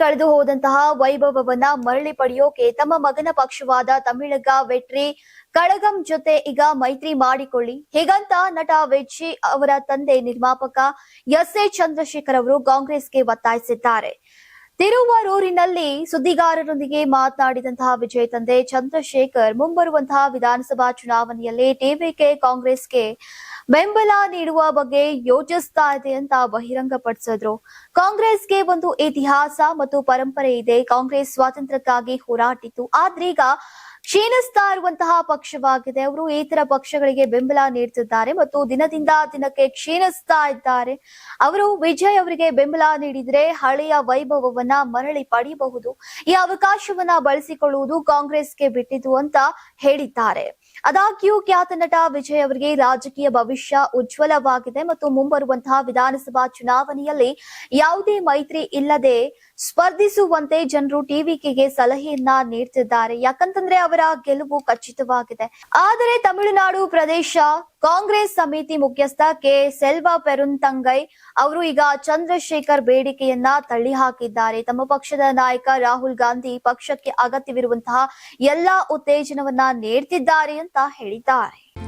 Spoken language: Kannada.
ಕಳೆದು ಹೋದಂತಹ ವೈಭವವನ್ನ ಮರಳಿ ಪಡೆಯೋಕೆ ತಮ್ಮ ಮಗನ ಪಕ್ಷವಾದ ತಮಿಳಗ ವೆಟ್ರಿ ಕಳಗಂ ಜೊತೆ ಈಗ ಮೈತ್ರಿ ಮಾಡಿಕೊಳ್ಳಿ. ಹೀಗಂತ ನಟ ವೆಜ್ಜಿ ಅವರ ತಂದೆ ನಿರ್ಮಾಪಕ ಎಸ್ ಎ ಚಂದ್ರಶೇಖರ್ ಅವರು ಕಾಂಗ್ರೆಸ್ಗೆ ಒತ್ತಾಯಿಸಿದ್ದಾರೆ. ತಿರುವರೂರಿನಲ್ಲಿ ಸುದ್ದಿಗಾರರೊಂದಿಗೆ ಮಾತನಾಡಿದಂತಹ ವಿಜಯ್ ತಂದೆ ಚಂದ್ರಶೇಖರ್ ಮುಂಬರುವಂತಹ ವಿಧಾನಸಭಾ ಚುನಾವಣೆಯಲ್ಲಿ ಟಿವಿಕೆ ಕಾಂಗ್ರೆಸ್ಗೆ ಬೆಂಬಲ ನೀಡುವ ಬಗ್ಗೆ ಯೋಚಿಸ್ತಾ ಇದೆ ಅಂತ ಬಹಿರಂಗಪಡಿಸಿದ್ರು. ಕಾಂಗ್ರೆಸ್ಗೆ ಒಂದು ಇತಿಹಾಸ ಮತ್ತು ಪರಂಪರೆ ಇದೆ. ಕಾಂಗ್ರೆಸ್ ಸ್ವಾತಂತ್ರ್ಯಕ್ಕಾಗಿ ಹೋರಾಟಿತ್ತು ಆದ್ರೀಗ ಕ್ಷೀಣಿಸ್ತಾ ಇರುವಂತಹ ಪಕ್ಷವಾಗಿದೆ. ಅವರು ಇತರ ಪಕ್ಷಗಳಿಗೆ ಬೆಂಬಲ ನೀಡ್ತಿದ್ದಾರೆ ಮತ್ತು ದಿನದಿಂದ ದಿನಕ್ಕೆ ಕ್ಷೀಣಿಸ್ತಾ ಇದ್ದಾರೆ. ಅವರು ವಿಜಯ್ ಅವರಿಗೆ ಬೆಂಬಲ ನೀಡಿದ್ರೆ ಹಳೆಯ ವೈಭವವನ್ನ ಮರಳಿ ಪಡೆಯಬಹುದು. ಈ ಅವಕಾಶವನ್ನ ಬಳಸಿಕೊಳ್ಳುವುದು ಕಾಂಗ್ರೆಸ್ಗೆ ಬಿಟ್ಟಿದ್ದು ಅಂತ ಹೇಳಿದ್ದಾರೆ. ಆದಾಗ್ಯೂ ಖ್ಯಾತ ನಟ ವಿಜಯ್ ಅವರಿಗೆ ರಾಜಕೀಯ ಭವಿಷ್ಯ ಉಜ್ವಲವಾಗಿದೆ ಮತ್ತು ಮುಂಬರುವಂತಹ ವಿಧಾನಸಭಾ ಚುನಾವಣೆಯಲ್ಲಿ ಯಾವುದೇ ಮೈತ್ರಿ ಇಲ್ಲದೆ ಸ್ಪರ್ಧಿಸುವಂತೆ ಜನರು ಟಿವಿಕೆಗೆ ಸಲಹೆಯನ್ನ ನೀಡ್ತಿದ್ದಾರೆ. ಯಾಕಂತಂದ್ರೆ ಅವರ ಗೆಲುವು ಖಚಿತವಾಗಿದೆ. ಆದರೆ ತಮಿಳುನಾಡು ಪ್ರದೇಶ ಕಾಂಗ್ರೆಸ್ ಸಮಿತಿ ಮುಖ್ಯಸ್ಥ ಕೆ. ಸೆಲ್ವಾ ಪೆರುಂತಂಗೈ ಅವರು ಈಗ ಚಂದ್ರಶೇಖರ್ ಬೇಡಿಕೆಯನ್ನ ತಳ್ಳಿ ಹಾಕಿದ್ದಾರೆ ತಮ್ಮ ಪಕ್ಷದ ನಾಯಕ ರಾಹುಲ್ ಗಾಂಧಿ ಪಕ್ಷಕ್ಕೆ ಅಗತ್ಯವಿರುವಂತಹ ಎಲ್ಲಾ ಉತ್ತೇಜನವನ್ನ ನೀಡ್ತಿದ್ದಾರೆ ಅಂತ ಹೇಳಿದ್ದಾರೆ.